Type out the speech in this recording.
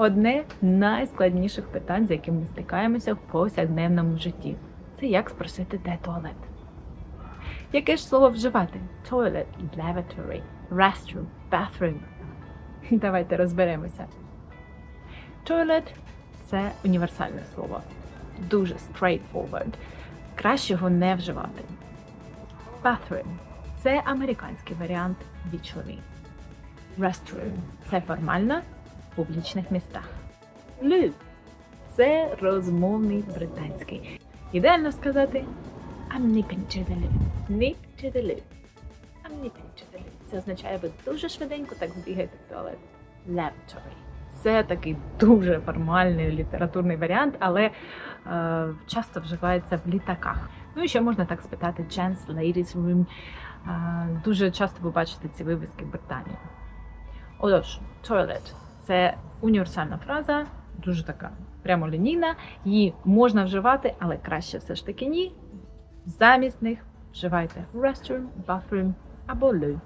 Одне з найскладніших питань, з яким ми стикаємося в повсякденному житті. Це як спросити, де туалет. Яке ж слово вживати? Toilet, lavatory, restroom, bathroom. Давайте розберемося. Toilet – це універсальне слово. Дуже straightforward. Краще його не вживати. Bathroom – це американський варіант вічливий. Restroom – це формально в публічних містах. Loo – це розмовний британський. Ідеально сказати I'm nipping to the loo. Це означає, ви дуже швиденько так збігаєте в туалет. Lavatory. Це такий дуже формальний літературний варіант, але е, часто вживається в літаках. Ну і ще можна так спитати Gents Ladies Room. Е, дуже часто ви бачите ці вивіски в Британії. Отож, toilet – це універсальна фраза, дуже така прямолінійна. Її можна вживати, але краще все ж таки ні. Замість них вживайте restroom, bathroom або loo.